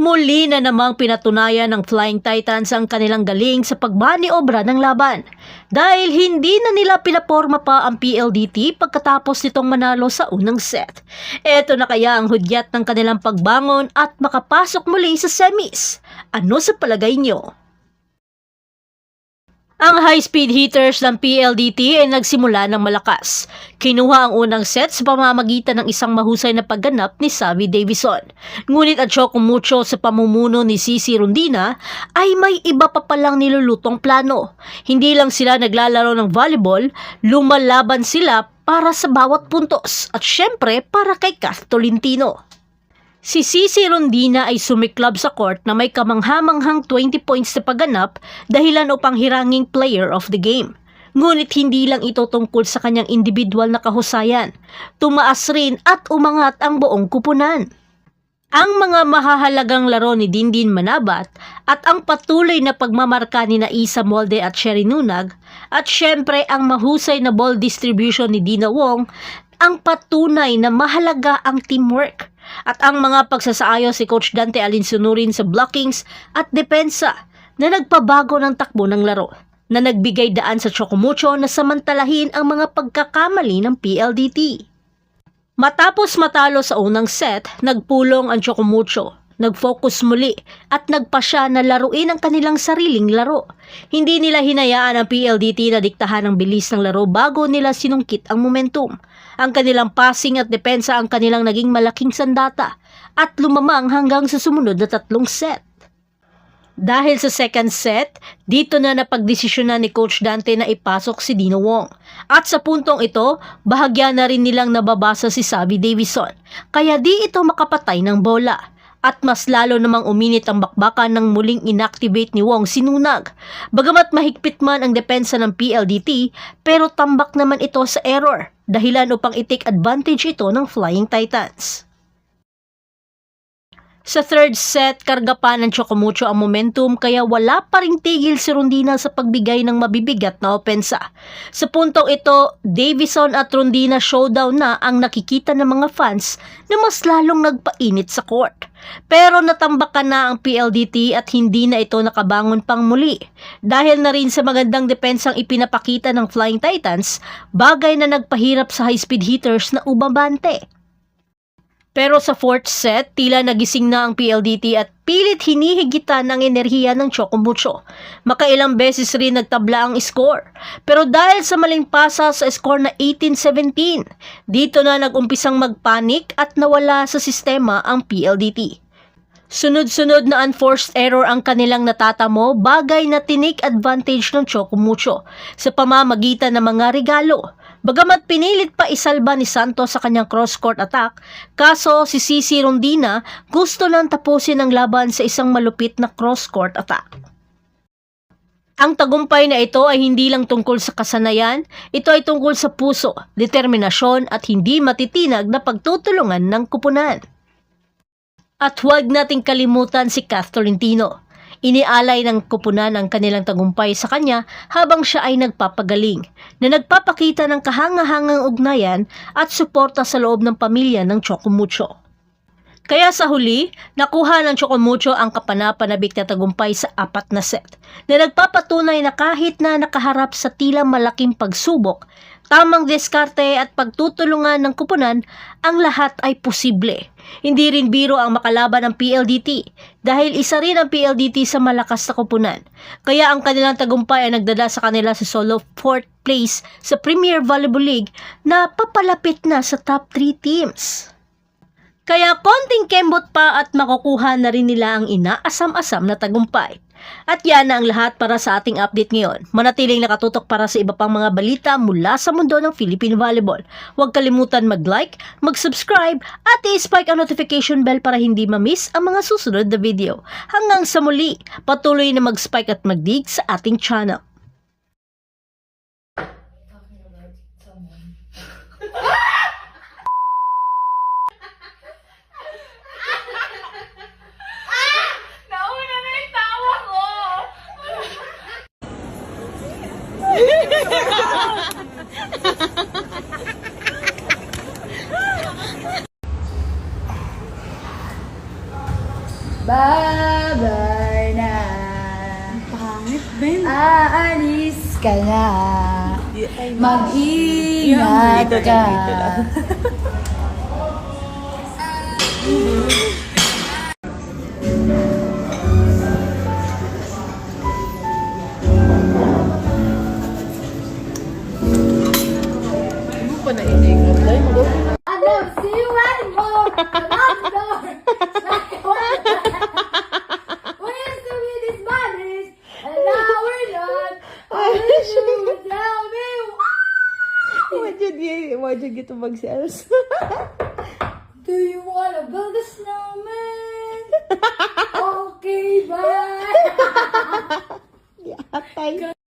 Muli na namang pinatunayan ng Flying Titans ang kanilang galing sa pagbaniobra ng laban dahil hindi na nila pinaporma pa ang PLDT pagkatapos nitong manalo sa unang set. Ito na kaya ang hudyat ng kanilang pagbangon at makapasok muli sa semis. Ano sa palagay nyo? Ang high-speed hitters ng PLDT ay nagsimula ng malakas. Kinuha ang unang set sa pamamagitan ng isang mahusay na pagganap ni Savi Davison. Ngunit at Chocomucho sa pamumuno ni Cici Rondina ay may iba pa palang nilulutong plano. Hindi lang sila naglalaro ng volleyball, lumalaban sila para sa bawat puntos at syempre para kay Kath Tolentino. Si Cici Rondina ay sumiklab sa court na may kamanghamanghang 20 points sa pagganap dahilan upang hiranging player of the game. Ngunit hindi lang ito tungkol sa kanyang individual na kahusayan. Tumaas rin at umangat ang buong kupunan. Ang mga mahahalagang laro ni Dindin Manabat at ang patuloy na pagmamarka ni Naisa Molde at Sherry Nunag at syempre ang mahusay na ball distribution ni Dina Wong ang patunay na mahalaga ang teamwork at ang mga pagsasaayos si Coach Dante Alinsunurin sa blockings at depensa na nagpabago ng takbo ng laro na nagbigay daan sa Chocomucho na samantalahin ang mga pagkakamali ng PLDT. Matapos matalo sa unang set, nagpulong ang Chocomucho. Nag-focus muli at nagpasya na laruin ang kanilang sariling laro. Hindi nila hinayaan ang PLDT na diktahan ang bilis ng laro bago nila sinungkit ang momentum. Ang kanilang passing at depensa ang kanilang naging malaking sandata at lumamang hanggang sa sumunod na tatlong set. Dahil sa second set, dito na napagdesisyonan ni Coach Dante na ipasok si Dino Wong. At sa puntong ito, bahagya na rin nilang nababasa si Savi Davison. Kaya di ito makapatay ng bola. At mas lalo namang uminit ang bakbakan ng muling inactivate ni Wong sinunag. Bagamat mahigpit man ang depensa ng PLDT, pero tambak naman ito sa error, dahilan upang itik advantage ito ng Flying Titans. Sa third set, karga pa ng Chocomucho ang momentum kaya wala pa ring tigil si Rondina sa pagbigay ng mabibigat na opensa. Sa puntong ito, Davison at Rondina showdown na ang nakikita ng mga fans na mas lalong nagpainit sa court. Pero natambakan na ang PLDT at hindi na ito nakabangon pang muli. Dahil na rin sa magandang depensang ipinapakita ng Flying Titans, bagay na nagpahirap sa high-speed hitters na ubabante. Pero sa fourth set, tila nagising na ang PLDT at pilit hinihigitan ang enerhiya ng Chocomucho. Makailang beses rin nagtabla ang score. Pero dahil sa maling pasa sa score na 18-17, dito na nagumpisang magpanik at nawala sa sistema ang PLDT. Sunod-sunod na unforced error ang kanilang natatamo, bagay na tinik advantage ng Chocomucho sa pamamagitan ng mga regalo. Bagamat pinilit pa isalba ni Santos sa kanyang cross-court attack, kaso si Cici Rondina gusto lang tapusin ang laban sa isang malupit na cross-court attack. Ang tagumpay na ito ay hindi lang tungkol sa kasanayan, ito ay tungkol sa puso, determinasyon at hindi matitinag na pagtutulungan ng kupunan. At huwag nating kalimutan si Kath Tolentino. Inialay ng kupunan ang kanilang tagumpay sa kanya habang siya ay nagpapagaling, na nagpapakita ng kahangahangang ugnayan at suporta sa loob ng pamilya ng Chocomucho. Kaya sa huli, nakuha ng Chocomucho ang kapanapanabik na tagumpay sa apat na set, na nagpapatunay na kahit na nakaharap sa tila malaking pagsubok, tamang diskarte at pagtutulungan ng kupunan, ang lahat ay posible. Hindi rin biro ang makalaban ng PLDT dahil isa rin ang PLDT sa malakas na kupunan. Kaya ang kanilang tagumpay ay nagdala sa kanila sa solo fourth place sa Premier Volleyball League na papalapit na sa top 3 teams. Kaya konting kembot pa at makukuha na rin nila ang inaasam-asam na tagumpay. At yan na ang lahat para sa ating update ngayon. Manatiling nakatutok para sa iba pang mga balita mula sa mundo ng Philippine Volleyball. Huwag kalimutan mag-like, mag-subscribe at i-spike ang notification bell para hindi ma-miss ang mga susunod na video. Hanggang sa muli, patuloy na mag-spike at mag-dig sa ating channel. Bye-bye na. Pangit, Ben. Aalis ka na. Mag-ingat ka. Ano pa na wajud gitu mag-sales. Do you wanna build a snowman? okay, bye. Atay.